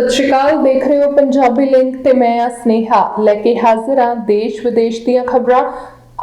ਸਤਿ ਸ਼੍ਰੀ ਅਕਾਲ ਦੇਖ ਰਹੇ ਹੋ ਪੰਜਾਬੀ ਲਿੰਕ ਤੇ ਮੈਂ ਆ ਸਨੇਹਾ। ਲੈ ਕੇ ਹਾਜ਼ਰ ਹਾਂ ਦੇਸ਼ ਵਿਦੇਸ਼ ਦੀਆਂ ਖਬਰਾਂ।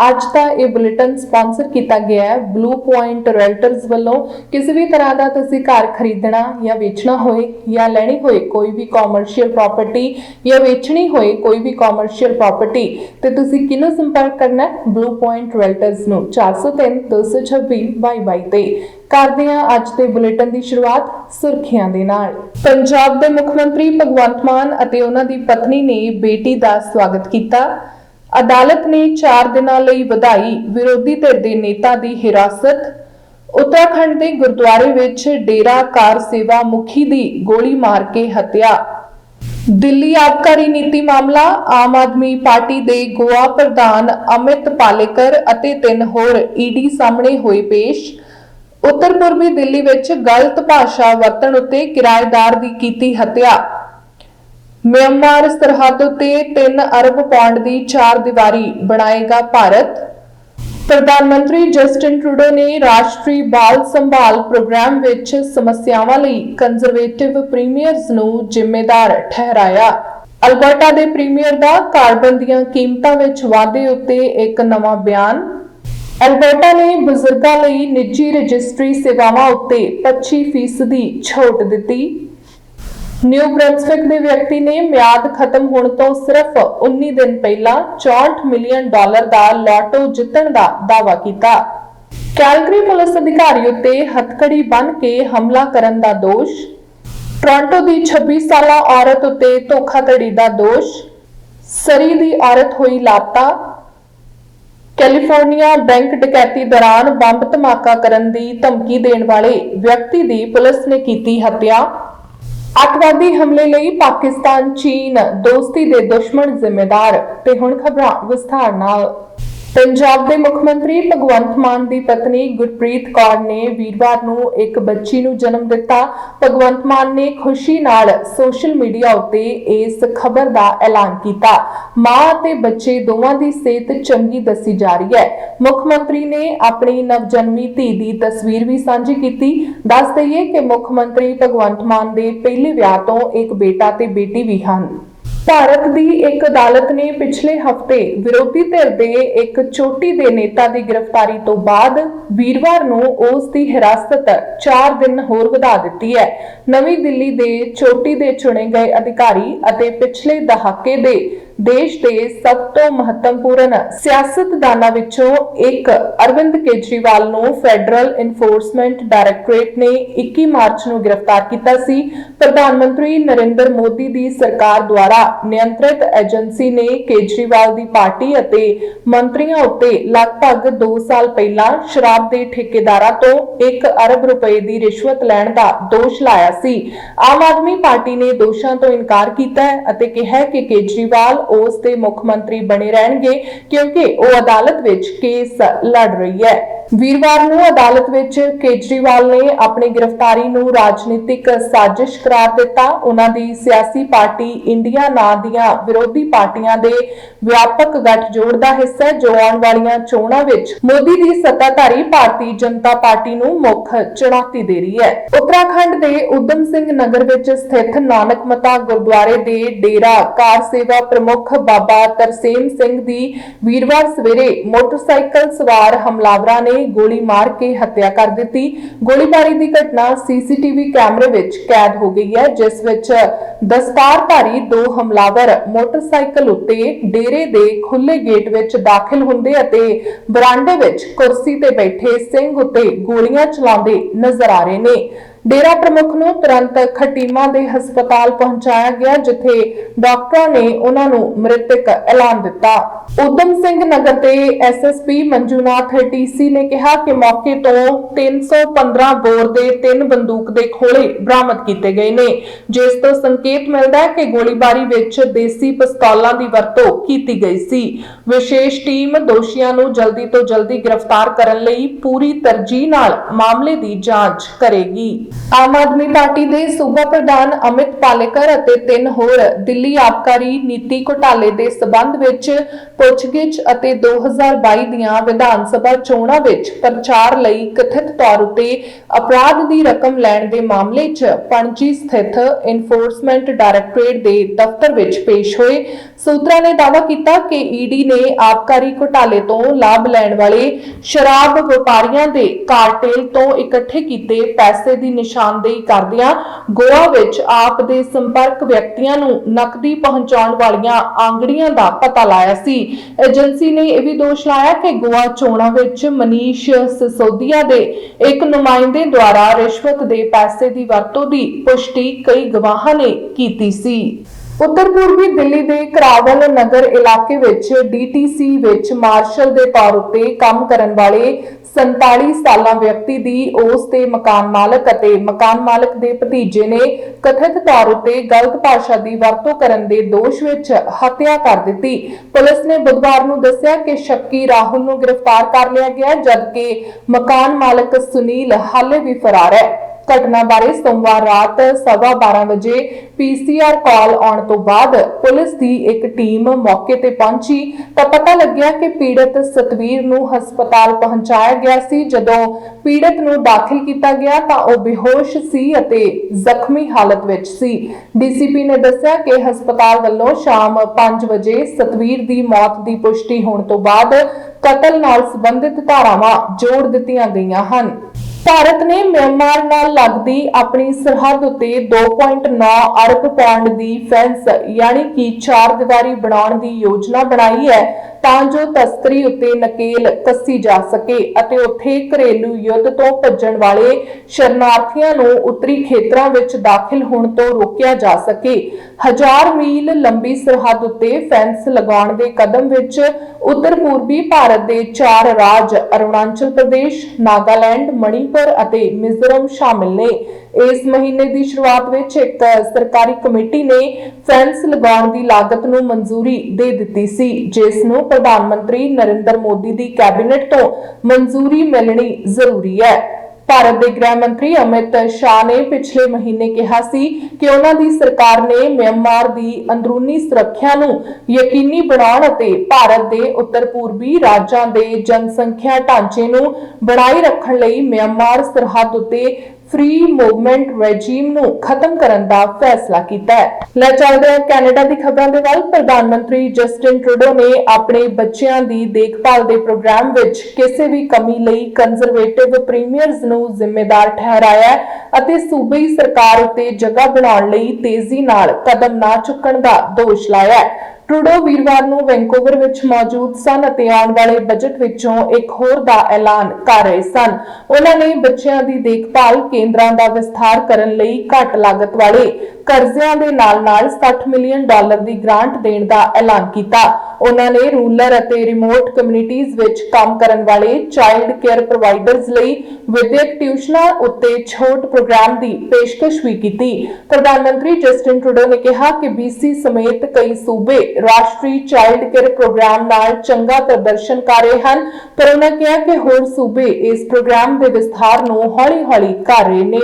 ਅੱਜ ਦਾ ਇਹ ਬੁਲੇਟਿਨ ਸਪਾਂਸਰ ਕੀਤਾ ਗਿਆ ਹੈ। ਬਲੂ ਪੁਆਇੰਟ ਰੈਲਟਰਸ ਵੱਲੋਂ ਕਿਸੇ ਵੀ ਤਰ੍ਹਾਂ ਦਾ ਤੁਸੀਂ ਘਰ ਖਰੀਦਣਾ ਜਾਂ ਵੇਚਣਾ ਹੋਏ ਜਾਂ ਲੈਣੀ ਹੋਏ ਕੋਈ ਵੀ ਕਮਰਸ਼ੀਅਲ ਪ੍ਰਾਪਰਟੀ ਜਾਂ ਵੇਚਣੀ ਹੋਏ ਕੋਈ ਵੀ ਕਮਰਸ਼ੀਅਲ ਪ੍ਰਾਪਰਟੀ ਤੇ ਤੁਸੀਂ ਕਿਹਨੂੰ ਸੰਪਰਕ ਕਰਨਾ ਹੈ? ਬਲੂ ਪੁਆਇੰਟ ਰੈਲਟਰਸ ਨੂੰ। 403 226 22 ਤੇ। ਕਰਦੇ ਹਾਂ ਅੱਜ ਦੇ ਬੁਲੇਟਿਨ ਦੀ ਸ਼ੁਰੂਆਤ ਸੁਰਖੀਆਂ ਦੇ ਨਾਲ। ਪੰਜਾਬ ਦੇ ਮੁੱਖ ਮੰਤਰੀ ਭਗਵੰਤ ਮਾਨ ਅਤੇ ਉਹਨਾਂ ਦੀ ਪਤਨੀ ਨੇ ਬੇਟੀ ਦਾ ਸਵਾਗਤ ਕੀਤਾ। ਅਦਾਲਤ ਨੇ 4 ਦਿਨਾਂ ਲਈ ਵਧਾਈ ਵਿਰੋਧੀ ਧਿਰ ਦੇ ਨੇਤਾ ਦੀ ਹਿਰਾਸਤ, ਉੱਤਰਾਖੰਡ ਦੇ ਗੁਰਦੁਆਰੇ ਵਿੱਚ ਡੇਰਾ ਕਾਰ ਸੇਵਾ ਮੁਖੀ ਦੀ ਗੋਲੀ ਮਾਰ ਕੇ ਹੱਤਿਆ। ਦਿੱਲੀ ਆਬਕਾਰੀ ਨੀਤੀ ਮਾਮਲਾ, ਆਮ ਆਦਮੀ ਪਾਰਟੀ ਦੇ ਗੋਆ ਪ੍ਰਧਾਨ ਅਮਿਤ ਪਾਲੇਕਰ ਅਤੇ ਤਿੰਨ ਹੋਰ ਈਡੀ ਸਾਹਮਣੇ ਹੋਏ ਪੇਸ਼। ਉੱਤਰ ਪੂਰਬੀ ਦਿੱਲੀ ਵਿੱਚ ਗਲਤ ਭਾਸ਼ਾ ਵਰਤਣ ਉੱਤੇ ਕਿਰਾਏਦਾਰ ਦੀ ਕੀਤੀ ਹੱਤਿਆ। ਮਿਆਂਮਾਰ ਸਰਹੱਦ ਉੱਤੇ 3 ਅਰਬ ਪਾਉਂਡ ਦੀ ਚਾਰ ਦੀਵਾਰੀ ਬਣਾਏਗਾ ਭਾਰਤ। ਪ੍ਰਧਾਨ ਮੰਤਰੀ ਜਸਟਿਨ ਟਰੂਡੋ ਨੇ ਰਾਸ਼ਟਰੀ ਬਾਲ ਸੰਭਾਲ ਪ੍ਰੋਗਰਾਮ ਵਿੱਚ ਸਮੱਸਿਆਵਾਂ ਲਈ ਕੰਜ਼ਰਵੇਟਿਵ ਪ੍ਰੀਮੀਅਰਸ ਨੂੰ ਜ਼ਿੰਮੇਦਾਰ ਠਹਿਰਾਇਆ। ਅਲਬਰਟਾ ਦੇ ਪ੍ਰੀਮੀਅਰ ਦਾ ਕਾਰਬਨ ਦੀਆਂ ਕੀਮਤਾਂ ਵਿੱਚ ਵਾਧੇ ਉੱਤੇ ਇੱਕ ਨਵਾਂ ਬਿਆਨ। ਅਲਬਰਟਾ ਨੇ ਬਜ਼ੁਰਗਾਂ ਲਈ ਨਿੱਜੀ ਰਜਿਸਟਰੀ ਸੇਵਾਵਾਂ ਉੱਤੇ 25% ਦੀ ਛੋਟ ਦਿੱਤੀ। ਨਿਊ ਬ੍ਰੰਸਵਿਕ ਦੇ ਵਿਅਕਤੀ ਨੇ ਮਿਆਦ ਖਤਮ ਹੋਣ ਤੋਂ ਸਿਰਫ 19 ਦਿਨ ਪਹਿਲਾਂ 64 ਮਿਲੀਅਨ ਡਾਲਰ ਦਾ ਲਾਟੋ ਜਿੱਤਣ ਦਾ ਦਾਅਵਾ ਕੀਤਾ। ਕੈਲਗਰੀ ਪੁਲਿਸ ਅਧਿਕਾਰੀ ਉੱਤੇ ਹੱਥਕੜੀ ਬੰਨ ਕੇ ਹਮਲਾ ਕਰਨ ਦਾ ਦੋਸ਼। ਟੋਰਾਂਟੋ ਦੀ 26 ਸਾਲਾ ਔਰਤ ਉੱਤੇ ਧੋਖਾਧੜੀ ਦਾ ਦੋਸ਼। ਸਰੀ ਦੀ ਔਰਤ ਹੋਈ ਲਾਪਤਾ। ਕੈਲੀਫੋਰਨੀਆ ਬੈਂਕ ਡਕੈਤੀ ਦੌਰਾਨ ਬੰਬ ਧਮਾਕਾ ਕਰਨ ਦੀ ਧਮਕੀ ਦੇਣ ਵਾਲੇ ਵਿਅਕਤੀ ਦੀ ਪੁਲਿਸ ਨੇ ਕੀਤੀ ਹੱਤਿਆ। ਅੱਤਵਾਦੀ ਹਮਲੇ ਲਈ ਪਾਕਿਸਤਾਨ ਚੀਨ ਦੋਸਤੀ ਦੇ ਦੁਸ਼ਮਣ ਜ਼ਿੰਮੇਦਾਰ ਤੇ ਹੁਣ ਖਬਰਾਂ ਵਿਸਥਾਰ ਨਾਲ। ਪੰਜਾਬ ਦੇ ਮੁੱਖ ਮੰਤਰੀ ਭਗਵੰਤ ਮਾਨ ਦੀ ਪਤਨੀ ਗੁਰਪ੍ਰੀਤ ਕੌਰ ਨੇ ਵੀਰਵਾਰ ਨੂੰ ਇੱਕ ਬੱਚੀ ਨੂੰ ਜਨਮ ਦਿੱਤਾ। ਭਗਵੰਤ ਮਾਨ ਨੇ ਖੁਸ਼ੀ ਨਾਲ ਸੋਸ਼ਲ ਮੀਡੀਆ ਉੱਤੇ ਇਸ ਖਬਰ ਦਾ ਐਲਾਨ ਕੀਤਾ। ਮਾਂ ਅਤੇ ਬੱਚੇ ਦੋਵਾਂ ਦੀ ਸਿਹਤ ਚੰਗੀ ਦੱਸੀ ਜਾ ਰਹੀ ਹੈ। ਮੁੱਖ ਮੰਤਰੀ ਨੇ ਆਪਣੀ ਨਵਜਨਮੀ ਧੀ ਦੀ ਤਸਵੀਰ ਵੀ ਸਾਂਝੀ ਕੀਤੀ। ਦੱਸ ਦਈਏ ਕਿ ਮੁੱਖ ਮੰਤਰੀ ਭਗਵੰਤ ਮਾਨ ਦੇ ਪਹਿਲੇ ਵਿਆਹ ਤੋਂ ਇੱਕ ਬੇਟਾ ਤੇ ਬੇਟੀ ਵੀ ਹਨ। ਭਾਰਤ ਦੀ ਇੱਕ ਅਦਾਲਤ ਨੇ ਪਿਛਲੇ ਹਫ਼ਤੇ ਵਿਰੋਧੀ ਧਿਰ ਦੇ ਇੱਕ ਚੋਟੀ ਦੇ ਨੇਤਾ ਦੀ ਗ੍ਰਿਫਤਾਰੀ ਤੋਂ ਬਾਅਦ ਵੀਰਵਾਰ ਨੂੰ ਉਸ ਦੀ ਹਿਰਾਸਤ 4 ਦਿਨ ਹੋਰ ਵਧਾ ਦਿੱਤੀ ਹੈ। ਨਵੀਂ ਦਿੱਲੀ ਦੇ ਚੋਟੀ ਦੇ ਚੁਣੇ ਗਏ ਅਧਿਕਾਰੀ ਅਤੇ ਪਿਛਲੇ ਦਹਾਕੇ ਦੇ ਦੇਸ਼ ਦੇ ਸਭ ਤੋਂ ਮਹੱਤਵਪੂਰਨ ਸਿਆਸਤਦਾਨਾਂ ਵਿੱਚੋਂ ਇੱਕ ਅਰਵਿੰਦ ਕੇਜਰੀਵਾਲ ਨੂੰ ਫੈਡਰਲ ਇਨਫੋਰਸਮੈਂਟ ਡਾਇਰੈਕਟੋਰੇਟ ਨੇ 21 ਮਾਰਚ ਨੂੰ ਗ੍ਰਿਫਤਾਰ ਕੀਤਾ ਸੀ। ਪ੍ਰਧਾਨ ਮੰਤਰੀ ਨਰਿੰਦਰ ਮੋਦੀ ਦੀ ਸਰਕਾਰ ਦੁਆਰਾ ਨਿਯੰਤਰਿਤ ਏਜੰਸੀ ਨੇ ਕੇਜਰੀਵਾਲ ਦੀ ਪਾਰਟੀ ਅਤੇ ਮੰਤਰੀਆਂ ਉੱਤੇ ਲਗਭਗ 2 ਸਾਲ ਪਹਿਲਾਂ ਸ਼ਰਾਬ ਦੇ ਠੇਕੇਦਾਰਾਂ ਤੋਂ 1 ਅਰਬ ਰੁਪਏ ਦੀ ਰਿਸ਼ਵਤ ਲੈਣ ਦਾ ਦੋਸ਼ ਲਾਇਆ ਸੀ। ਆਮ ਆਦਮੀ ਪਾਰਟੀ ਨੇ ਦੋਸ਼ਾਂ ਤੋਂ ਇਨਕਾਰ ਕੀਤਾ ਹੈ ਅਤੇ ਕਿਹਾ ਕਿ ਕੇਜਰੀਵਾਲ ਉਸ ਦੇ ਮੁੱਖ ਮੰਤਰੀ ਬਣੇ ਰਹਿਣਗੇ ਕਿਉਂਕਿ ਉਹ ਅਦਾਲਤ ਵਿੱਚ ਕੇਸ ਲੜ ਰਹੀ ਹੈ। ਵੀਰਵਾਰ ਨੂੰ ਅਦਾਲਤ ਵਿੱਚ ਕੇਜਰੀਵਾਲ ਨੇ ਆਪਣੀ ਗ੍ਰਿਫਤਾਰੀ ਨੂੰ ਰਾਜਨੀਤਿਕ ਸਾਜ਼ਿਸ਼ ਕਰਾਰ ਦਿੱਤਾ। ਉਹਨਾਂ ਦੀ ਸਿਆਸੀ ਪਾਰਟੀ ਇੰਡੀਆ ਨਾਂ ਦੀਆਂ ਵਿਰੋਧੀ ਪਾਰਟੀਆਂ ਦੇ ਵਿਆਪਕ ਗੱਠਜੋੜ ਦਾ ਹਿੱਸਾ ਹੈ, ਜੋ ਆਉਣ ਵਾਲੀਆਂ ਚੋਣਾਂ ਵਿੱਚ ਮੋਦੀ ਦੀ ਸੱਤਾਧਾਰੀ ਭਾਰਤੀ ਜਨਤਾ ਪਾਰਟੀ ਨੂੰ ਮੁੱਖ ਚੁਣੌਤੀ ਦੇ ਰਹੀ ਹੈ। ਉੱਤਰਾਖੰਡ ਦੇ ਉਦਮ ਸਿੰਘ ਨਗਰ ਵਿੱਚ ਸਥਿਤ ਨਾਨਕ ਮਤਾ ਗੁਰਦੁਆਰੇ ਦੇ ਡੇਰਾ ਕਾਰ ਸੇਵਾ ਪ੍ਰਮੁੱਖ ਬਾਬਾ ਤਰਸੇਮ ਸਿੰਘ ਦੀ ਵੀਰਵਾਰ ਸਵੇਰੇ ਮੋਟਰਸਾਈਕਲ ਸਵਾਰ ਹਮਲਾਵਰਾਂ ਨੇ ਗੋਲੀ ਮਾਰ ਕੇ ਹੱਤਿਆ ਕਰ ਦਿੱਤੀ। ਗੋਲੀਬਾਰੀ ਦੀ ਘਟਨਾ ਸੀਸੀਟੀਵੀ ਕੈਮਰੇ ਵਿੱਚ ਕੈਦ ਹੋ ਗਈ ਹੈ, ਜਿਸ ਵਿੱਚ ਦਸਤਾਰਧਾਰੀ ਦੋ ਹਮਲਾਵਰ ਮੋਟਰਸਾਈਕਲ ਉੱਤੇ ਡੇਰੇ ਦੇ ਖੁੱਲੇ ਗੇਟ ਵਿੱਚ ਦਾਖਲ ਹੁੰਦੇ ਅਤੇ ਬਰਾਂਡੇ ਵਿੱਚ ਕੁਰਸੀ ਤੇ ਬੈਠੇ ਸਿੰਘ ਉੱਤੇ ਗੋਲੀਆਂ ਚਲਾਉਂਦੇ ਨਜ਼ਰ ਆ ਰਹੇ ਨੇ। ਡੇਰਾ ਪ੍ਰਮੁੱਖ ਨੂੰ ਤੁਰੰਤ ਖਟੀਮਾ ਦੇ ਹਸਪਤਾਲ ਪਹੁੰਚਾਇਆ ਗਿਆ, ਜਿੱਥੇ ਡਾਕਟਰਾਂ ਨੇ ਉਹਨਾਂ ਨੂੰ ਮ੍ਰਿਤਕ ਐਲਾਨ ਦਿੱਤਾ। ਉਦਮ ਸਿੰਘ ਨਗਰ ਦੇ ਐਸਐਸਪੀ ਮੰਜੂਨਾਥ ਟੀਸੀ ਨੇ ਕਿਹਾ ਕਿ ਮੌਕੇ ਤੋਂ 315 ਬੋਰ ਦੇ ਤਿੰਨ ਬੰਦੂਕ ਦੇ ਖੋਲੇ ਬਰਾਮਦ ਕੀਤੇ ਗਏ ਨੇ। ਜਿਸ ਤੋਂ ਸੰਕੇਤ ਮਿਲਦਾ ਹੈ ਕਿ ਗੋਲੀਬਾਰੀ ਵਿੱਚ ਦੇਸੀ ਪਿਸਤੌਲਾਂ ਦੀ ਵਰਤੋਂ ਕੀਤੀ ਗਈ ਸੀ। ਵਿਸ਼ੇਸ਼ ਟੀਮ ਦੋਸ਼ੀਆਂ ਨੂੰ ਜਲਦੀ ਤੋਂ ਜਲਦੀ ਗ੍ਰਿਫਤਾਰ ਕਰਨ ਲਈ ਪੂਰੀ ਤਰਜੀਹ ਨਾਲ ਮਾਮਲੇ ਦੀ ਜਾਂਚ ਕਰੇਗੀ। ਆਮ ਆਦਮੀ ਪਾਰਟੀ ਦੇ ਸੂਬਾ ਪ੍ਰਧਾਨ ਅਮਿਤ ਪਾਲੇਕਰ ਅਤੇ ਤਿੰਨ ਹੋਰ ਦਿੱਲੀ ਆਬਕਾਰੀ ਨੀਤੀ ਘੁਟਾਲੇ ਦੇ ਸਬੰਧ ਵਿੱਚ ਪੁੱਛਗਿੱਛ ਅਤੇ 2022 ਦੀਆਂ ਵਿਧਾਨ ਸਭਾ ਚੋਣਾਂ ਵਿੱਚ ਪ੍ਰਚਾਰ ਲਈ ਕਥਿਤ ਤੌਰ ਉਤੇ ਅਪਰਾਧ ਦੀ ਰਕਮ ਲੈਣ ਦੇ ਮਾਮਲੇ 'ਚ ਪਣਜੀ ਸਥਿਤ ਇਨਫੋਰਸਮੈਂਟ ਡਾਇਰੈਕਟੋਰੇਟ ਦੇ ਦਫ਼ਤਰ ਵਿੱਚ ਪੇਸ਼ ਹੋਏ। ਸੂਤਰਾਂ ਨੇ ਦਾਅਵਾ ਕੀਤਾ ਕਿ ਈਡੀ ਨੇ ਆਬਕਾਰੀ ਘੁਟਾਲੇ ਤੋਂ ਲਾਭ ਲੈਣ ਵਾਲੇ ਸ਼ਰਾਬ ਵਪਾਰੀਆਂ ਦੇ ਕਾਰਟੇਲ ਤੋਂ ਇਕੱਠੇ ਕੀਤੇ ਪੈਸੇ ਦੀ ਨਿਸ਼ਾਨਦੇਹੀ ਕਰਦਿਆਂ ਗੋਆ ਵਿੱਚ ਆਪ ਦੇ ਸੰਪਰਕ ਵਿਅਕਤੀਆਂ ਨੂੰ ਨਕਦੀ ਪਹੁੰਚਾਉਣ ਵਾਲੀਆਂ ਆਂਗੜੀਆਂ ਦਾ ਪਤਾ ਲਾਇਆ ਸੀ। ਏਜੰਸੀ ਨੇ ਇਹ ਵੀ ਦੋਸ਼ ਲਾਇਆ ਕਿ ਗੋਆ ਚੋਣਾਂ ਵਿੱਚ ਮਨੀਸ਼ ਸਿਸੋਦੀਆ ਦੇ ਇੱਕ ਨੁਮਾਇੰਦੇ ਦੁਆਰਾ ਰਿਸ਼ਵਤ ਦੇ ਪੈਸੇ ਦੀ ਵਰਤੋਂ ਦੀ ਪੁਸ਼ਟੀ ਕਈ ਗਵਾਹਾਂ ਨੇ ਕੀਤੀ ਸੀ। ਉੱਤਰ ਪੂਰਬੀ ਦਿੱਲੀ ਦੇ ਕਰਾਵਲ ਨਗਰ ਇਲਾਕੇ ਵਿੱਚ ਡੀਟੀਸੀ ਵਿੱਚ ਮਾਰਸ਼ਲ ਦੇ ਤੌਰ ਉੱਤੇ ਕੰਮ ਕਰਨ ਵਾਲੇ 47 ਸਾਲਾਂ ਵਿਅਕਤੀ ਦੀ ਉਸ ਦੇ ਮਕਾਨ ਮਾਲਕ ਅਤੇ ਮਕਾਨ ਮਾਲਕ ਦੇ ਭਤੀਜੇ ਨੇ ਕਥਿਤ ਤੌਰ ਉੱਤੇ ਗਲਤ ਭਾਸ਼ਾ ਦੀ ਵਰਤੋਂ ਕਰਨ ਦੇ ਦੋਸ਼ ਵਿੱਚ ਹੱਤਿਆ ਕਰ ਦਿੱਤੀ। ਪੁਲਿਸ ਨੇ ਬੁੱਧਵਾਰ ਨੂੰ ਦੱਸਿਆ ਕਿ ਸ਼ੱਕੀ ਰਾਹੁਲ ਨੂੰ ਗ੍ਰਿਫਤਾਰ ਕਰ ਲਿਆ ਗਿਆ, ਜਦਕਿ ਮਕਾਨ ਮਾਲਕ ਸੁਨੀਲ ਹਾਲੇ ਵੀ ਫਰਾਰ ਹੈ। ਘਟਨਾ ਬਾਰੇ ਸੋਮਵਾਰ ਰਾਤ 12:30 ਵਜੇ ਪੀਸੀਆਰ ਕਾਲ ਆਉਣ ਤੋਂ ਬਾਅਦ ਪੁਲਿਸ ਦੀ ਇੱਕ ਟੀਮ ਮੌਕੇ ਤੇ ਪਹੁੰਚੀ ਤਾਂ ਪਤਾ ਲੱਗਿਆ ਕਿ ਪੀੜਤ ਸਤਵੀਰ ਨੂੰ ਹਸਪਤਾਲ ਪਹੁੰਚਾਇਆ ਗਿਆ ਸੀ। ਜਦੋਂ ਪੀੜਤ ਨੂੰ ਦਾਖਲ ਕੀਤਾ ਗਿਆ ਤਾਂ ਉਹ ਬੇਹੋਸ਼ ਸੀ ਅਤੇ ਜ਼ਖਮੀ ਹਾਲਤ ਵਿੱਚ ਸੀ। ਡੀਸੀਪੀ ਨੇ ਦੱਸਿਆ ਕਿ ਹਸਪਤਾਲ ਵੱਲੋਂ ਸ਼ਾਮ 5 ਵਜੇ ਸਤਵੀਰ ਦੀ ਮੌਤ ਦੀ ਪੁਸ਼ਟੀ ਹੋਣ ਤੋਂ ਬਾਅਦ ਕਤਲ ਨਾਲ ਸੰਬੰਧਿਤ ਧਾਰਾਵਾਂ ਜੋੜ ਦਿੱਤੀਆਂ ਗਈਆਂ ਹਨ। ਭਾਰਤ ਨੇ ਮਿਆਂਮਾਰ ਨਾਲ ਲੱਗਦੀ ਆਪਣੀ ਸਰਹੱਦ ਉੱਤੇ 2.9 ਅਰਬ ਪੌਂਡ ਦੀ ਫੈਂਸ ਯਾਨੀ ਕਿ ਚਾਰ ਦੀਵਾਰੀ ਬਣਾਉਣ ਦੀ ਯੋਜਨਾ ਬਣਾਈ ਹੈ ਤਾਂ ਜੋ ਤਸਕਰੀ ਉੱਤੇ ਨਕੇਲ ਕੱਸੀ ਜਾ ਸਕੇ ਅਤੇ ਉੱਥੇ ਘਰੇਲੂ ਯੁੱਧ ਤੋਂ ਭੱਜਣ ਵਾਲੇ ਸ਼ਰਨਾਰਥੀਆਂ ਨੂੰ ਉੱਤਰੀ ਖੇਤਰਾਂ ਵਿੱਚ ਦਾਖਲ ਹੋਣ ਤੋਂ ਰੋਕਿਆ ਜਾ ਸਕੇ। ਹਜ਼ਾਰ ਮੀਲ ਲੰਬੀ ਸਰਹੱਦ ਉੱਤੇ ਫੈਂਸ ਲਗਾਉਣ ਦੇ ਕਦਮ ਵਿੱਚ ਉੱਤਰ ਪੂਰਬੀ ਭਾਰਤ ਦੇ ਚਾਰ ਰਾਜ, ਅਰੁਣਾਚਲ ਪ੍ਰਦੇਸ਼, ਨਾਗਾਲੈਂਡ, ਮਣੀਪੁਰ ਅਤੇ ਮਿਜ਼ੋਰਮ ਸ਼ਾਮਿਲ ਨੇ। ਇਸ ਮਹੀਨੇ ਦੀ ਸ਼ੁਰੂਆਤ ਵਿੱਚ ਇੱਕ ਸਰਕਾਰੀ ਕਮੇਟੀ ਨੇ ਫੈਂਸ ਲਗਾਉਣ ਦੀ ਲਾਗਤ ਨੂੰ ਮਨਜ਼ੂਰੀ ਦੇ ਦਿੱਤੀ ਸੀ, ਜਿਸ ਨੂੰ ਪ੍ਰਧਾਨ ਮੰਤਰੀ ਨਰਿੰਦਰ ਮੋਦੀ ਦੀ ਕੈਬਨਿਟ ਤੋਂ ਮਨਜ਼ੂਰੀ ਮਿਲਣੀ ਜ਼ਰੂਰੀ ਹੈ। ਭਾਰਤ ਦੇ ਗ੍ਰਹਿ ਮੰਤਰੀ ਅਮਿਤ ਸ਼ਾਹ ਨੇ ਪਿਛਲੇ ਮਹੀਨੇ ਕਿਹਾ ਸੀ ਕਿ ਉਹਨਾਂ ਦੀ ਸਰਕਾਰ ਨੇ ਮਿਆਂਮਾਰ ਦੀ ਅੰਦਰੂਨੀ ਸੁਰੱਖਿਆ ਨੂੰ ਯਕੀਨੀ ਬਣਾਉਣ ਅਤੇ ਭਾਰਤ ਦੇ ਉੱਤਰ ਪੂਰਬੀ ਰਾਜਾਂ ਦੇ ਜਨਸੰਖਿਆ ਢਾਂਚੇ ਨੂੰ ਬਣਾਈ ਰੱਖਣ ਲਈ ਮਿਆਂਮਾਰ ਸਰਹੱਦ ਉੱਤੇ ਫ੍ਰੀ ਮੂਵਮੈਂਟ ਰੈਜੀਮ ਨੂੰ ਖਤਮ ਕਰਨ ਦਾ ਫੈਸਲਾ ਕੀਤਾ ਹੈ। ਲੈ ਚੱਲਦੇ ਹਾਂ ਕੈਨੇਡਾ ਦੀ ਖਬਰਾਂ ਦੇ ਵੱਲ। ਪ੍ਰਧਾਨ ਮੰਤਰੀ ਜਸਟਿਨ ਟਰੂਡੋ ਨੇ ਆਪਣੇ ਬੱਚਿਆਂ ਦੀ ਦੇਖਭਾਲ ਦੇ ਪ੍ਰੋਗਰਾਮ ਵਿੱਚ ਕਿਸੇ ਵੀ ਕਮੀ ਲਈ ਕੰਜ਼ਰਵੇਟਿਵ ਪ੍ਰੀਮੀਅਰਜ਼ ਨੂੰ ਜ਼ਿੰਮੇਦਾਰ ਠਹਿਰਾਇਆ ਅਤੇ ਸੂਬਈ ਸਰਕਾਰ ਉੱਤੇ ਜਗ੍ਹਾ ਬਣਾਉਣ ਲਈ ਤੇਜ਼ੀ ਨਾਲ ਕਦਮ ਨਾ ਚੁੱਕਣ ਦਾ ਦੋਸ਼ ਲਾਇਆ ਹੈ। ਟਰੂਡੋ ਵੀਰਵਾਰ ਨੂੰ ਵੈਂਕੂਵਰ ਵਿੱਚ ਮੌਜੂਦ ਸਨ ਅਤੇ ਆਉਣ ਵਾਲੇ ਬਜਟ ਵਿੱਚੋਂ ਇੱਕ ਹੋਰ ਦਾ ਐਲਾਨ ਕਰ ਰਹੇ ਸਨ। ਉਹਨਾਂ ਨੇ ਬੱਚਿਆਂ ਦੀ ਦੇਖਭਾਲ ਕੇਂਦਰਾਂ ਦਾ ਵਿਸਥਾਰ ਕਰਨ ਲਈ ਘੱਟ ਲਾਗਤ ਵਾਲੇ ਕਰਜ਼ਿਆਂ ਦੇ ਨਾਲ-ਨਾਲ 60 ਮਿਲੀਅਨ ਡਾਲਰ ਦੀ ਗ੍ਰਾਂਟ ਦੇਣ ਦਾ ਐਲਾਨ ਕੀਤਾ। ਉਹਨਾਂ ਨੇ ਰੂਰਲ ਅਤੇ ਰਿਮੋਟ ਕਮਿਊਨਿਟੀਜ਼ ਵਿੱਚ ਕੰਮ ਕਰਨ ਵਾਲੇ ਚਾਈਲਡ ਕੇਅਰ ਪ੍ਰੋਵਾਈਡਰਜ਼ ਲਈ ਵਿਦਿਅਕ ਟਿਊਸ਼ਨਾਂ ਉੱਤੇ ਛੋਟ ਪ੍ਰੋਗਰਾਮ ਦੀ ਪੇਸ਼ਕਸ਼ ਵੀ ਕੀਤੀ। ਪ੍ਰਧਾਨ ਮੰਤਰੀ ਜਸਟਿਨ ਟਰੂਡੋ ਨੇ ਕਿਹਾ ਕਿ BC ਸਮੇਤ ਕਈ ਸੂਬੇ ਰਾਸ਼ਟਰੀ ਚਾਈਲਡ ਕੇਅਰ ਪ੍ਰੋਗਰਾਮ ਨਾਲ ਚੰਗਾ ਪ੍ਰਦਰਸ਼ਨ ਕਰ ਰਹੇ ਹਨ, ਪਰ ਉਹਨਾਂ ਕਿਹਾ ਕਿ ਹੋਰ ਸੂਬੇ ਇਸ ਪ੍ਰੋਗਰਾਮ ਦੇ ਵਿਸਥਾਰ ਨੂੰ ਹੌਲੀ-ਹੌਲੀ ਕਰ ਰਹੇ ਨੇ।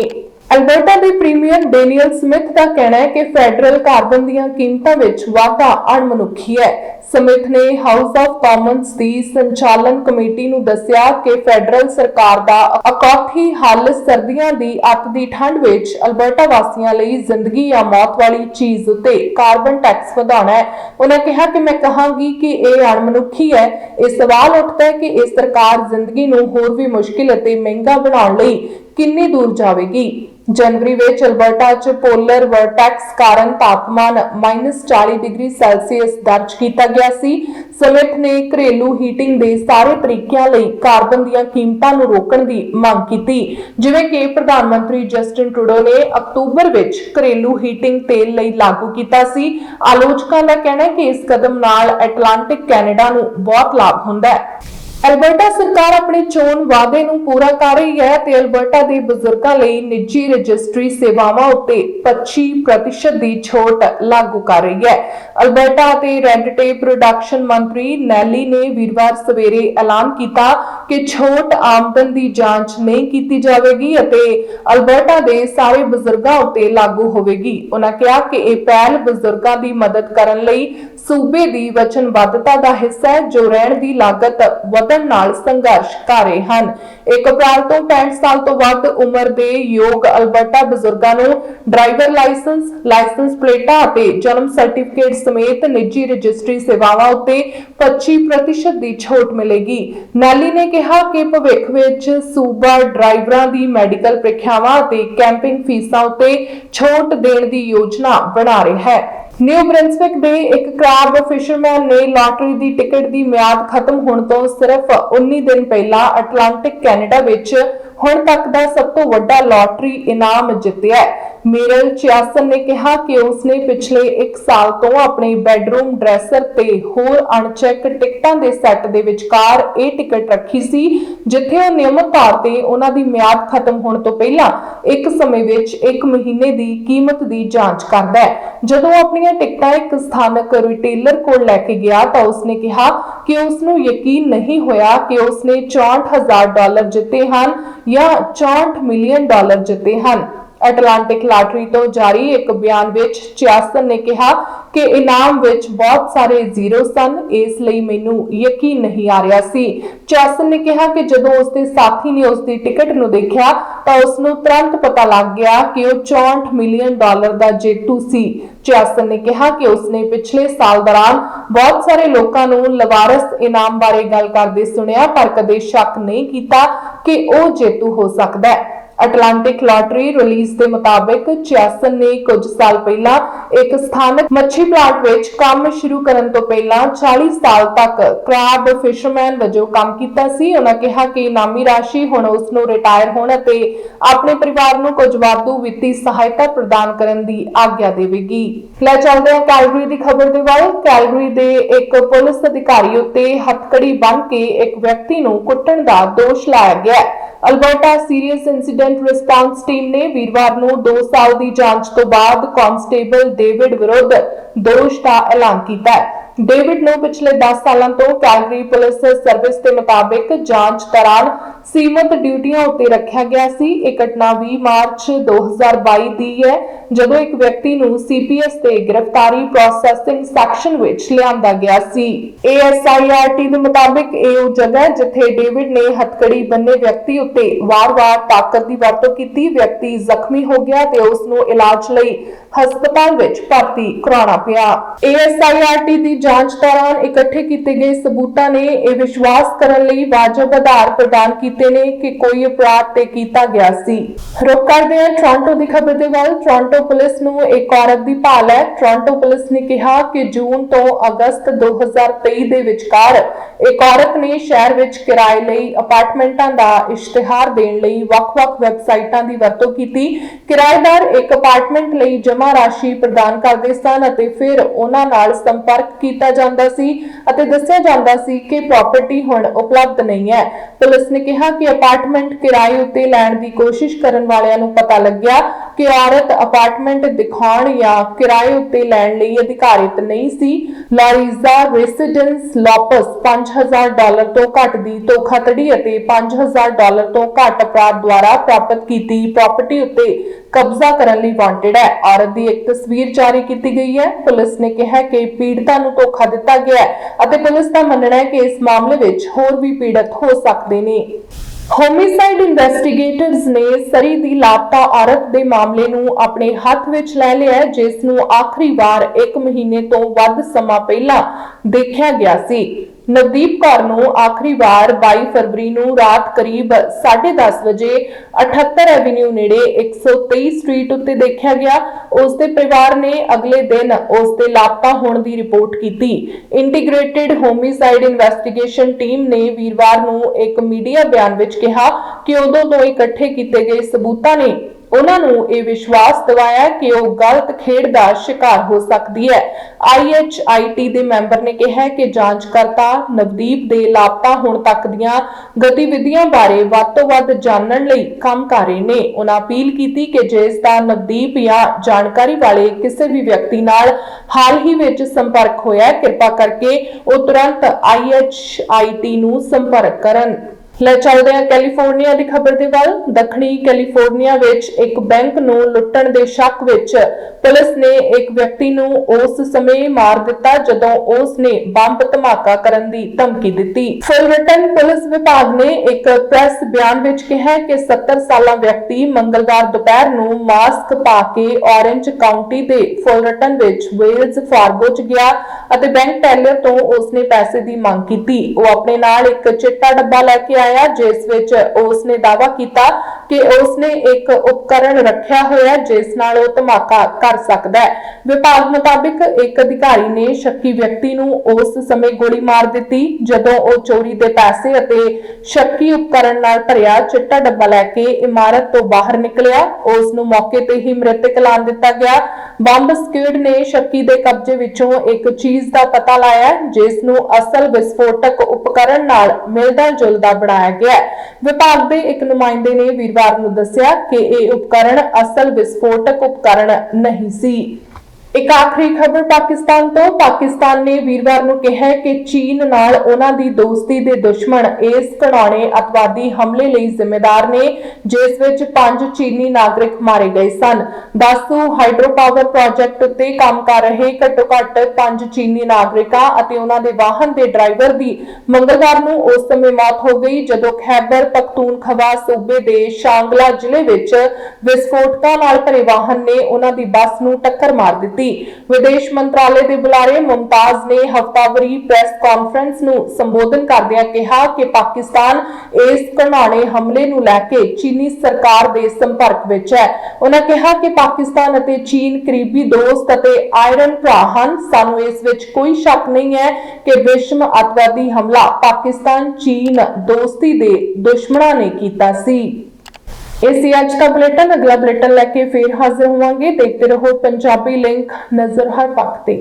ਅਲਬਰਟਾ ਦੇ ਪ੍ਰੀਮੀਅਰ ਡੇਨੀਅਲ ਸਮਿਥ ਦਾ ਕਹਿਣਾ ਹੈ ਕਿ ਫੈਡਰਲ ਕਾਰਬਨ ਦੀਆਂ ਕੀਮਤਾਂ ਵਿੱਚ ਵਾਧਾ ਅਣਮਨੁੱਖੀ ਹੈ। ਸਮਿਥ ਨੇ ਹਾਊਸ ਆਫ ਕਾਮਨਸ ਦੀ ਸੰਚਾਲਨ ਕਮੇਟੀ ਨੂੰ ਦੱਸਿਆ ਕਿ ਫੈਡਰਲ ਸਰਕਾਰ ਦਾ ਅਕੌਠੀ ਹੱਲ ਸਰਦੀਆਂ ਦੀ ਅੱਤ ਦੀ ਠੰਡ ਵਿੱਚ ਅਲਬਰਟਾ ਵਾਸੀਆਂ ਲਈ ਜ਼ਿੰਦਗੀ ਜਾਂ ਮੌਤ ਵਾਲੀ ਚੀਜ਼ ਉੱਤੇ ਕਾਰਬਨ ਟੈਕਸ ਵਧਾਉਣਾ ਹੈ। ਉਹਨਾਂ ਕਿਹਾ ਕਿ ਮੈਂ ਕਹਾਂਗੀ ਕਿ ਇਹ ਅਣਮਨੁੱਖੀ ਹੈ। ਇਹ ਸਵਾਲ ਉੱਠਦਾ ਹੈ ਕਿ ਇਹ ਸਰਕਾਰ ਜ਼ਿੰਦਗੀ ਨੂੰ ਹੋਰ ਵੀ ਮੁਸ਼ਕਿਲ ਅਤੇ ਮਹਿੰਗਾ ਬਣਾਉਣ ਲਈ ਕਿੰਨੀ ਦੂਰ ਜਾਵੇਗੀ? ਜਨਵਰੀ ਵਿੱਚ ਅਲਬਰਟਾ 'ਚ ਪੋਲਰ ਵਰਟੈਕਸ ਕਾਰਨ ਤਾਪਮਾਨ -40 ਡਿਗਰੀ ਸੈਲਸੀਅਸ ਦਰਜ ਕੀਤਾ ਗਿਆ ਸੀ। ਸਮਿਥ ਨੇ ਘਰੇਲੂ ਹੀਟਿੰਗ ਦੇ ਸਾਰੇ ਤਰੀਕਿਆਂ ਲਈ ਕਾਰਬਨ ਦੀਆਂ ਕੀਮਤਾਂ ਨੂੰ ਰੋਕਣ ਦੀ ਮੰਗ ਕੀਤੀ। ਜਿਵੇਂ ਕਿ ਪ੍ਰਧਾਨ ਮੰਤਰੀ ਜਸਟਿਨ ਟਰੂਡੋ ਨੇ ਅਕਤੂਬਰ ਵਿੱਚ ਘਰੇਲੂ ਹੀਟਿੰਗ ਤੇਲ ਲਈ ਲਾਗੂ ਕੀਤਾ ਸੀ। ਆਲੋਚਕਾਂ ਦਾ ਕਹਿਣਾ ਹੈ ਕਿ ਇਸ ਕਦਮ ਨਾਲ ਐਟਲਾਂਟਿਕ ਕੈਨੇਡਾ ਨੂੰ ਬਹੁਤ ਲਾਭ ਹੁੰਦਾ ਹੈ। ਅਲਬਰਟਾ ਸਰਕਾਰ ਆਪਣੇ ਚੋਣ ਵਾਅਦੇ ਨੂੰ ਪੂਰਾ ਕਰ ਰਹੀ ਹੈ ਤੇ ਅਲਬਰਟਾ ਦੇ ਬਜ਼ੁਰਗਾਂ ਲਈ ਨਿੱਜੀ ਰਜਿਸਟਰੀ ਸੇਵਾਵਾਂ ਉੱਤੇ 25% ਦੀ ਛੋਟ ਲਾਗੂ ਕਰ ਰਹੀ ਹੈ। ਅਲਬਰਟਾ ਤੇ ਰੈੱਡ ਪ੍ਰੋਡਕਸ਼ਨ ਮੰਤਰੀ ਨੈਲੀ ਨੇ ਵੀਰਵਾਰ ਸਵੇਰੇ ਐਲਾਨ ਕੀਤਾ ਕਿ ਛੋਟ ਆਮਦਨ ਦੀ ਜਾਂਚ ਨਹੀਂ ਕੀਤੀ ਜਾਵੇਗੀ ਅਤੇ ਅਲਬਰਟਾ ਦੇ ਸਾਰੇ ਬਜ਼ੁਰਗਾਂ ਉੱਤੇ ਲਾਗੂ ਹੋਵੇਗੀ। ਉਹਨਾਂ ਕਿਹਾ ਕਿ ਇਹ ਪਹਿਲ ਬਜ਼ੁਰਗਾਂ ਦੀ ਮਦਦ ਕਰਨ ਲਈ ਸੂਬੇ ਦੀ ਵਚਨਬੱਧਤਾ ਦਾ ਹਿੱਸਾ ਹੈ, ਜੋ ਰਹਿਣ ਦੀ ਲਾਗਤ ਵਧਣ ਨਾਲ ਸੰਘਰਸ਼ ਕਰ ਰਹੇ ਹਨ। 1 ਅਪ੍ਰੈਲ ਤੋਂ 65 ਸਾਲ ਤੋਂ ਵੱਧ ਉਮਰ ਦੇ ਯੋਗ ਅਲਬਰਟਾ ਬਜ਼ੁਰਗਾਂ ਨੂੰ ਡਰਾਈਵਰ ਲਾਇਸੈਂਸ ਲਾਇਸੈਂਸ ਪਲੇਟਾਂ ਅਤੇ ਜਨਮ ਸਰਟੀਫਿਕੇਟ ਸਮੇਤ ਨਿੱਜੀ ਰਜਿਸਟਰੀ ਸੇਵਾਵਾਂ ਉੱਤੇ 25% ਦੀ ਛੋਟ ਮਿਲੇਗੀ। ਨੈਲੀ ਨੇ ਕਿਹਾ ਕਿ ਭਵਿੱਖ ਵਿੱਚ ਸੂਬਾ ਡਰਾਈਵਰਾਂ ਦੀ ਮੈਡੀਕਲ ਪ੍ਰੀਖਿਆਵਾਂ ਅਤੇ ਕੈਂਪਿੰਗ ਫੀਸਾਂ ਉੱਤੇ ਛੋਟ ਦੇਣ ਦੀ ਯੋਜਨਾ ਬਣਾ ਰਿਹਾ ਹੈ। ਨਿਊ ਬ੍ਰਿੰਸਵਿਕ ਦੇ ਇੱਕ ਕ੍ਰਾਬ ਫਿਸ਼ਰਮੈਨ ਨੇ ਲਾਟਰੀ ਦੀ ਟਿਕਟ ਦੀ ਮਿਆਦ ਖਤਮ ਹੋਣ ਤੋਂ ਸਿਰਫ 19 ਦਿਨ ਪਹਿਲਾਂ ਅਟਲਾਂਟਿਕ ਕੈਨੇਡਾ ਵਿੱਚ ਹੁਣ ਤੱਕ ਦਾ ਸਭ ਤੋਂ ਵੱਡਾ ਲਾਟਰੀ ਇਨਾਮ ਜਿੱਤਿਆ ਹੈ। ਮੇਰਲ ਚਿਆਸਨ ਨੇ ਕਿਹਾ ਕਿ ਉਸਨੇ ਪਿਛਲੇ 1 ਸਾਲ ਤੋਂ ਆਪਣੇ ਬੈੱਡਰੂਮ ਡਰੈਸਰ ਤੇ ਹੋਰ ਅਣਚੈੱਕ ਟਿਕਟਾਂ ਦੇ ਸੈੱਟ ਦੇ ਵਿਚਕਾਰ ਇਹ ਟਿਕਟ ਰੱਖੀ ਸੀ, ਜਿੱਥੇ ਉਹ ਨਿਯਮਤ ਤੌਰ ਤੇ ਉਹਨਾਂ ਦੀ ਮਿਆਦ ਖਤਮ ਹੋਣ ਤੋਂ ਪਹਿਲਾਂ ਇੱਕ ਸਮੇਂ ਵਿੱਚ 1 ਮਹੀਨੇ ਦੀ ਕੀਮਤ ਦੀ ਜਾਂਚ ਕਰਦਾ ਹੈ। ਜਦੋਂ ਆਪਣੀਆਂ ਟਿਕਟਾਂ ਇੱਕ ਸਥਾਨਕ ਰਿਟੇਲਰ ਕੋਲ ਲੈ ਕੇ ਗਿਆ ਤਾਂ ਉਸਨੇ ਕਿਹਾ ਕਿ ਉਸ ਨੂੰ ਯਕੀਨ ਨਹੀਂ ਹੋਇਆ ਕਿ ਉਸਨੇ 64000 ਡਾਲਰ ਜਿੱਤੇ ਹਨ ਜਾਂ 64 ਮਿਲੀਅਨ ਡਾਲਰ ਜਿੱਤੇ ਹਨ। ਅਟਲਾਂਟਿਕ ਲਾਟਰੀ ਤੋਂ ਜਾਰੀ ਇੱਕ ਬਿਆਨ ਵਿੱਚ ਚਿਆਸਨ ਨੇ ਕਿਹਾ ਕਿ ਇਨਾਮ ਵਿੱਚ ਬਹੁਤ ਸਾਰੇ ਜ਼ੀਰੋ ਸਨ। ਇਸ ਲਈ ਮੈਨੂੰ ਯਕੀਨ ਨਹੀਂ ਆ ਰਿਹਾ ਸੀ। ਚਿਆਸਨ ਨੇ ਕਿਹਾ ਕਿ ਜਦੋਂ ਉਸਦੇ ਸਾਥੀ ਨੇ ਉਸਦੀ ਟਿਕਟ ਨੂੰ ਦੇਖਿਆ ਤਾਂ ਉਸ ਨੂੰ ਤੁਰੰਤ ਪਤਾ ਲੱਗ ਗਿਆ ਕਿ ਉਹ 64 ਮਿਲੀਅਨ ਡਾਲਰ ਦਾ ਜੇਤੂ ਸੀ। ਚਿਆਸਨ ਨੇ ਕਿਹਾ ਕਿ ਉਸਨੇ ਪਿਛਲੇ ਸਾਲ ਦੌਰਾਨ ਬਹੁਤ ਸਾਰੇ ਲੋਕਾਂ ਨੂੰ ਲਵਾਰਸ ਇਨਾਮ ਬਾਰੇ ਗੱਲ ਕਰਦੇ ਸੁਣਿਆ, ਪਰ ਕਦੇ ਸ਼ੱਕ ਨਹੀਂ ਕੀਤਾ ਕਿ ਉਹ ਜੇਤੂ ਹੋ ਸਕਦਾ ਹੈ। ਅਟਲਾਂਟਿਕ ਲਾਟਰੀ ਰਿਲੀਜ਼ ਦੇ ਮੁਤਾਬਕ ਚਿਆਸਨ ਨੇ ਕੁਝ ਸਾਲ ਪਹਿਲਾਂ ਇੱਕ ਸਥਾਨਕ ਮੱਛੀ ਪਲਾਟ ਵਿੱਚ ਕੰਮ ਸ਼ੁਰੂ ਕਰਨ ਤੋਂ ਪਹਿਲਾਂ 40 ਸਾਲ ਤੱਕ ਕ੍ਰਾਬ ਫਿਸ਼ਰਮੈਨ ਵਜੋਂ ਕੰਮ ਕੀਤਾ ਸੀ। ਉਹਨਾਂ ਕਿਹਾ ਕਿ ਇਨਾਮੀ ਰਾਸ਼ੀ ਹੁਣ ਉਸ ਨੂੰ ਰਿਟਾਇਰ ਹੋਣ ਅਤੇ ਆਪਣੇ ਪਰਿਵਾਰ ਨੂੰ ਕੁਝ ਵਾਧੂ ਵਿੱਤੀ ਸਹਾਇਤਾ ਪ੍ਰਦਾਨ ਕਰਨ ਦੀ ਆਗਿਆ ਦੇਵੇਗੀ। ਲੈ ਚੱਲਦੇ ਹਾਂ ਕੈਲਗਰੀ ਦੀ ਖਬਰ ਦੇ ਵੱਲ। ਕੈਲਗਰੀ ਦੇ ਇੱਕ ਪੁਲਿਸ ਅਧਿਕਾਰੀ ਉੱਤੇ ਹੱਥਕੜੀ ਬੰਨ ਕੇ ਇੱਕ ਵਿਅਕਤੀ ਨੂੰ ਕੁੱਟਣ ਦਾ ਦੋਸ਼ ਲਾਇਆ ਗਿਆ। Alberta serious incident response team ਨੇ ਵੀਰਵਾਰ ਨੂੰ 2 ਸਾਲ ਦੀ ਜਾਂਚ ਤੋਂ ਬਾਅਦ ਕਾਂਸਟੇਬਲ ਡੇਵਿਡ ਵਿਰੁੱਧ ਦੋਸ਼ ਦਾ ਐਲਾਨ ਕੀਤਾ ਹੈ। ਡੇਵਿਡ ਨੂੰ ਪਿਛਲੇ 10 ਸਾਲਾਂ ਤੋਂ ਕੈਲਗਰੀ ਪੁਲਿਸ ਸਰਵਿਸ ਦੇ ਮੁਤਾਬਿਕ ਜਾਂਚ ਦੌਰਾਨ ਸੀਮਤ ਡਿਊਟੀਆਂ ਉੱਤੇ ਰੱਖਿਆ ਗਿਆ ਸੀ। ਇਹ ਘਟਨਾ 20 ਮਾਰਚ 2022 ਦੀ ਹੈ। ਜਦੋਂ ਇੱਕ ਵਿਅਕਤੀ ਨੂੰ ਸੀਪੀਐਸ ਤੇ ਗ੍ਰਿਫਤਾਰੀ ਪ੍ਰੋਸੈਸਿੰਗ ਸੈਕਸ਼ਨ ਵਿੱਚ ਲਿਆਂਦਾ ਗਿਆ ਸੀ। ਏਐਸਆਈਆਰਟੀ ਦੇ ਮੁਤਾਬਿਕ ਇਹ ਉਹ ਜਗ੍ਹਾ ਜਿੱਥੇ ਡੇਵਿਡ ਨੇ ਹੱਥਕੜੀ ਬੰਨੇ ਵਿਅਕਤੀ ਉੱਤੇ ਵਾਰ-ਵਾਰ ਤਾਕਤ ਦੀ ਵਰਤੋਂ ਕੀਤੀ। ਵਿਅਕਤੀ ਜ਼ਖਮੀ ਹੋ ਗਿਆ ਤੇ ਉਸ ਨੂੰ ਇਲਾਜ ਲਈ ਹਸਪਤਾਲ ਵਿੱਚ ਭਰਤੀ ਕਰਾਉਣਾ ਪਿਆ। ਏਐਸਆਈਆਰਟੀ ਦੀ ਜਾਂਚ ਦੌਰਾਨ ਇਕੱਠੇ ਕੀਤੇ ਗਏ ਸਬੂਤਾਂ ਨੇ ਇਹ ਵਿਸ਼ਵਾਸ ਕਰਨ ਲਈ ਵਾਜਬ ਆਧਾਰ ਪ੍ਰਦਾਨ ਕੀਤੇ ਨੇ ਕਿ ਕੋਈ ਅਪਰਾਧ ਤੇ ਕੀਤਾ ਗਿਆ ਸੀ। ਰੁਕ ਕਰਦੇ ਹਾਂ ਟੋਰਾਂਟੋ ਦੀ ਖਬਰ ਦੇ ਵੱਲ ਟੋਰਾਂਟੋ ਪੁਲਿਸ ਨੂੰ ਇੱਕ ਔਰਤ ਦੀ ਭਾਲ ਹੈ। ਟੋਰਾਂਟੋ ਪੁਲਿਸ ਨੇ ਕਿਹਾ ਕਿ ਜੂਨ ਤੋਂ ਅਗਸਤ 2023 ਦੇ ਵਿਚਕਾਰ ਇੱਕ ਔਰਤ ਨੇ ਸ਼ਹਿਰ ਵਿੱਚ ਕਿਰਾਏ ਲਈ ਅਪਾਰਟਮੈਂਟਾਂ ਦਾ ਇਸ਼ਤਿਹਾਰ ਦੇਣ ਲਈ ਵੱਖ-ਵੱਖ ਵੈਬਸਾਈਟਾਂ ਦੀ ਵਰਤੋਂ ਕੀਤੀ। ਕਿਰਾਏਦਾਰ ਇੱਕ ਅਪਾਰਟਮੈਂਟ ਲਈ ਜਮ੍ਹਾਂ ਰਾਸ਼ੀ ਪ੍ਰਦਾਨ ਕਰਦੇ ਸਨ ਅਤੇ ਫਿਰ ਉਹਨਾਂ ਨਾਲ ਸੰਪਰਕ ਕੀਤਾ ਜਾਂਦਾ ਸੀ ਅਤੇ ਦੱਸਿਆ ਜਾਂਦਾ ਸੀ ਕਿ ਪ੍ਰਾਪਰਟੀ ਹੁਣ ਉਪਲਬਧ ਨਹੀਂ ਹੈ। ਪੁਲਿਸ ਨੇ ਕਿਹਾ ਕਿ ਅਪਾਰਟਮੈਂਟ ਕਿਰਾਏ ਉੱਤੇ ਲੈਣ ਦੀ ਕੋਸ਼ਿਸ਼ ਕਰਨ ਵਾਲਿਆਂ ਨੂੰ ਪਤਾ ਲੱਗਿਆ। ਕਿ ਔਰਤ ਅਪਾਰਟਮੈਂਟ ਦਿਖਾਉਣ ਜਾਂ ਕਿਰਾਏ ਉੱਤੇ ਲੈਣ ਲਈ ਅਧਿਕਾਰਿਤ ਨਹੀਂ ਸੀ। ਲਾਰੀਜ਼ਾ ਰੈਸੀਡੈਂਸ ਲਾਪਸ 5000 ਡਾਲਰ ਤੋਂ ਘੱਟ ਦੀ ਧੋਖਾਧੜੀ ਅਤੇ 5000 ਡਾਲਰ ਤੋਂ ਘੱਟ ਅਪਰਾਧ ਦੁਆਰਾ ਪ੍ਰਾਪਤ ਕੀਤੀ ਪ੍ਰਾਪਰਟੀ ਉੱਤੇ ਕਬਜ਼ਾ ਕਰਨ ਲਈ ਵਾਂਟਡ ਹੈ। ਔਰਤ ਦੀ ਇੱਕ ਤਸਵੀਰ ਜਾਰੀ ਕੀਤੀ ਗਈ ਹੈ। ਪੁਲਿਸ ਨੇ ਕਿਹਾ ਕਿ ਪੀੜਤਾ ਨੂੰ ਧੋਖਾ ਦਿੱਤਾ ਗਿਆ ਹੈ ਅਤੇ ਪੁਲਿਸ ਦਾ ਮੰਨਣਾ ਹੈ ਕਿ ਇਸ ਮਾਮਲੇ ਵਿੱਚ ਹੋਰ ਵੀ ਪੀੜਤ ਹੋ ਸਕਦੇ ਨੇ। ਹੋਮਿਸਾਈਡ ਇਨਵੈਸਟੀਗੇਟਰਸ ਨੇ ਸਰੀ ਦੀ ਲਾਪਤਾ ਔਰਤ ਦੇ ਮਾਮਲੇ ਨੂੰ ਆਪਣੇ ਹੱਥ ਵਿੱਚ ਲੈ ਲਿਆ ਜਿਸ ਨੂੰ ਆਖਰੀ ਵਾਰ 1 ਮਹੀਨੇ ਤੋਂ ਵੱਧ ਸਮਾਂ ਪਹਿਲਾਂ ਦੇਖਿਆ ਗਿਆ ਸੀ। ਨਵਦੀਪ ਕੌਰ ਨੂੰ ਆਖਰੀ ਵਾਰ 22 ਫਰਵਰੀ ਨੂੰ ਰਾਤ ਕਰੀਬ 10:30 ਵਜੇ 78 ਐਵਨਿਊ ਨੇੜੇ 123 ਸਟਰੀਟ ਉੱਤੇ ਦੇਖਿਆ ਗਿਆ। ਉਸ ਦੇ ਪਰਿਵਾਰ ਨੇ ਅਗਲੇ ਦਿਨ ਉਸ ਦੇ ਲਾਪਤਾ ਹੋਣ ਦੀ ਰਿਪੋਰਟ ਕੀਤੀ। ਇੰਟੀਗ੍ਰੇਟਿਡ ਹੋਮਿਸਾਈਡ ਇਨਵੈਸਟੀਗੇਸ਼ਨ ਟੀਮ ਨੇ ਵੀਰਵਾਰ ਨੂੰ ਇੱਕ ਮੀਡੀਆ ਬਿਆਨ ਵਿੱਚ ਕਿਹਾ ਕਿ ਉਦੋਂ ਤੋਂ ਇਕੱਠੇ ਕੀਤੇ ਗਏ ਸਬੂਤਾਂ ਨੇ ਉਹਨਾਂ ਨੂੰ ਇਹ ਵਿਸ਼ਵਾਸ ਦਿਵਾਇਆ ਕਿ ਉਹ ਗਲਤ ਖੇਡ ਦਾ ਸ਼ਿਕਾਰ ਹੋ ਸਕਦੀ ਹੈ। IHIT ਦੇ ਮੈਂਬਰ ਨੇ ਕਿਹਾ ਕਿ ਜਾਂਚਕਰਤਾ ਨਵਦੀਪ ਦੇ ਲਾਪਤਾ ਹੋਣ ਤੱਕ ਦੀਆਂ ਗਤੀਵਿਧੀਆਂ ਬਾਰੇ ਵੱਧ ਤੋਂ ਵੱਧ ਜਾਣਨ ਲਈ ਕੰਮ ਕਰ ਰਹੇ ਨੇ। ਉਹਨਾਂ ਅਪੀਲ ਕੀਤੀ ਕਿ ਜੇ ਇਸ ਦਾ ਨਵਦੀਪ ਜਾਂ ਜਾਣਕਾਰੀ ਵਾਲੇ ਕਿਸੇ ਵੀ ਵਿਅਕਤੀ ਨਾਲ ਹਾਲ ਹੀ ਵਿੱਚ ਸੰਪਰਕ ਹੋਇਆ ਕਿਰਪਾ ਕਰਕੇ ਉਹ ਤੁਰੰਤ IHIT ਨੂੰ ਸੰਪਰਕ ਕਰਨ। ਲੈ ਚੱਲਦੇ ਹਾਂ ਕੈਲੀਫੋਰਨੀਆ ਦੀ ਖਬਰ ਦੇ ਵੱਲ। ਦੱਖਣੀ ਕੈਲੀਫੋਰਨੀਆ ਵਿੱਚ ਇੱਕ ਬੈਂਕ ਨੂੰ ਲੁੱਟਣ ਦੇ ਸ਼ੱਕ ਵਿੱਚ ਪੁਲਿਸ ਨੇ ਇੱਕ ਵਿਅਕਤੀ ਨੂੰ ਉਸ ਸਮੇਂ ਮਾਰ ਦਿੱਤਾ ਜਦੋਂ ਉਸ ਨੇ ਬੰਬ ਧਮਾਕਾ ਕਰਨ ਦੀ ਧਮਕੀ ਦਿੱਤੀ। ਫੁਲਰਟਨ ਪੁਲਿਸ ਵਿਭਾਗ ਨੇ ਇੱਕ ਪ੍ਰੈਸ ਬਿਆਨ ਵਿੱਚ ਕਿਹਾ ਕਿ 70 ਸਾਲਾ ਵਿਅਕਤੀ ਮੰਗਲਵਾਰ ਦੁਪਹਿਰ ਨੂੰ ਮਾਸਕ ਪਾ ਕੇ ਔਰੰਜ ਕਾਉਂਟੀ ਦੇ ਫੁਲਰਟਨ ਵਿੱਚ ਵੇਲਜ਼ ਫਾਰਗੋ ਚ ਗਿਆ ਅਤੇ ਬੈਂਕ ਟੈਲਰ ਤੋਂ ਉਸਨੇ ਪੈਸੇ ਦੀ ਮੰਗ ਕੀਤੀ। ਉਹ ਆਪਣੇ ਨਾਲ ਇੱਕ ਚਿੱਟਾ ਡੱਬਾ ਲੈ ਕੇ ਆਇਆ, ਜਿਸ ਵਿੱਚ ਉਸਨੇ ਦਾਅਵਾ ਕੀਤਾ ਕਿ ਉਸਨੇ ਇੱਕ ਉਪਕਰਣ ਰੱਖਿਆ ਹੋਇਆ ਜਿਸ ਨਾਲ ਉਹ ਧਮਾਕਾ ਕਰ ਸਕਦਾ ਹੈ। ਵਿਭਾਗ ਮੁਤਾਬਿਕ ਇੱਕ ਅਧਿਕਾਰੀ ਨੇ ਸ਼ੱਕੀ ਵਿਅਕਤੀ ਨੂੰ ਉਸ ਸਮੇਂ ਗੋਲੀ ਮਾਰ ਦਿੱਤੀ, ਜਦੋਂ ਉਹ ਚੋਰੀ ਦੇ ਪੈਸੇ ਅਤੇ ਸ਼ੱਕੀ ਉਪਕਰਣ ਨਾਲ ਭਰਿਆ ਚਿੱਟਾ ਡੱਬਾ ਲੈ ਕੇ ਇਮਾਰਤ ਤੋਂ ਬਾਹਰ ਨਿਕਲਿਆ। ਉਸ ਨੂੰ ਮੌਕੇ ਤੇ ਹੀ ਮ੍ਰਿਤਕ ਐਲਾਨ ਦਿੱਤਾ ਗਿਆ। ਬੰਬ ਸਕੁਇਡ ਨੇ ਸ਼ੱਕੀ ਦੇ ਕਬਜ਼ੇ ਵਿੱਚੋਂ ਇੱਕ ਚੀਜ਼ ਦਾ ਪਤਾ ਲਾਇਆ, ਜਿਸ ਨੂੰ ਅਸਲ ਵਿਸਫੋਟਕ ਉਪਕਰਣ ਨਾਲ ਮਿਲਦਾ ਜੁਲਦਾ ਬਣਾ ਬਣਾਇਆ ਗਿਆ। ਵਿਭਾਗ ਦੇ ਇੱਕ ਨੁਮਾਇੰਦੇ ਨੇ ਵੀਰਵਾਰ ਨੂੰ ਦੱਸਿਆ ਕਿ ਇਹ ਉਪਕਰਣ ਅਸਲ ਵਿਸਫੋਟਕ ਉਪਕਰਣ ਨਹੀਂ ਸੀ। ਇੱਕ ਆਖਰੀ ਖਬਰ ਪਾਕਿਸਤਾਨ ਤੋਂ। ਪਾਕਿਸਤਾਨ ਨੇ ਵੀਰਵਾਰ ਨੂੰ ਕਿਹਾ ਕਿ ਚੀਨ ਨਾਲ ਉਹਨਾਂ ਦੀ ਦੋਸਤੀ ਦੇ ਦੁਸ਼ਮਣ ਇਸ ਘਣਾਉਣੇ ਅਤਵਾਦੀ ਹਮਲੇ ਲਈ ਜ਼ਿੰਮੇਦਾਰ ਨੇ, ਜਿਸ ਵਿੱਚ ਪੰਜ ਚੀਨੀ ਨਾਗਰਿਕ ਮਾਰੇ ਗਏ ਸਨ। ਬਾਸੂ ਹਾਈਡਰੋ ਪਾਵਰ ਪ੍ਰੋਜੈਕਟ ਉੱਤੇ ਕੰਮ ਕਰ ਰਹੇ ਘੱਟੋ ਘੱਟ ਪੰਜ ਚੀਨੀ ਨਾਗਰਿਕਾਂ ਅਤੇ ਉਹਨਾਂ ਦੇ ਵਾਹਨ ਦੇ ਡਰਾਈਵਰ ਦੀ ਮੰਗਲਵਾਰ ਨੂੰ ਉਸ ਸਮੇਂ ਮੌਤ ਹੋ ਗਈ, ਜਦੋਂ ਖੈਬਰ ਪਖਤੂਨਖਵਾ ਸੂਬੇ ਦੇ ਸ਼ਾਂਗਲਾ ਜ਼ਿਲ੍ਹੇ ਵਿੱਚ ਵਿਸਫੋਟਕਾਂ ਨਾਲ ਭਰੇ ਵਾਹਨ ਨੇ ਉਹਨਾਂ ਦੀ ਬੱਸ ਨੂੰ ਟੱਕਰ ਮਾਰ ਦਿੱਤੀ। ਵਿਦੇਸ਼ ਮੰਤਰਾਲੇ ਦੇ ਬੁਲਾਰੇ ਮੁਮਤਾਜ਼ ਨੇ ਹਫਤਾਵਰੀ ਪ੍ਰੈਸ ਕਾਨਫਰੰਸ ਨੂੰ ਸੰਬੋਧਨ ਕਰਦਿਆਂ ਕਿਹਾ ਕਿ ਪਾਕਿਸਤਾਨ ਇਸ ਘਣਾਉਣੇ ਹਮਲੇ ਨੂੰ ਲੈ ਕੇ ਚੀਨੀ ਸਰਕਾਰ ਦੇ ਸੰਪਰਕ ਵਿੱਚ ਹੈ। ਉਹਨਾਂ ਕਿਹਾ ਕਿ ਪਾਕਿਸਤਾਨ ਅਤੇ ਚੀਨ ਕਰੀਬੀ ਦੋਸਤ ਅਤੇ ਆਇਰਨ ਭਰਾ ਹਨ। ਸਾਨੂੰ ਇਸ ਵਿੱਚ ਕੋਈ ਸ਼ੱਕ ਨਹੀਂ ਹੈ ਕਿ ਵਿਸ਼ਮ ਅੱਤਵਾਦੀ ਹਮਲਾ ਪਾਕਿਸਤਾਨ ਚੀਨ ਦੋਸਤੀ ਦੇ ਦੁਸ਼ਮਣਾਂ ਨੇ ਕੀਤਾ ਸੀ। ਇਹ ਸੀ ਅੱਜ ਦਾ ਬੁਲੇਟਨ, ਅਗਲਾ ਬੁਲੇਟਨ ਲੈ ਕੇ ਫੇਰ ਹਾਜ਼ਰ ਹੋਵਾਂਗੇ। ਦੇਖਦੇ ਰਹੋ ਪੰਜਾਬੀ ਲਿੰਕ ਨਜ਼ਰ ਹਰ ਪੱਖ ਤੇ।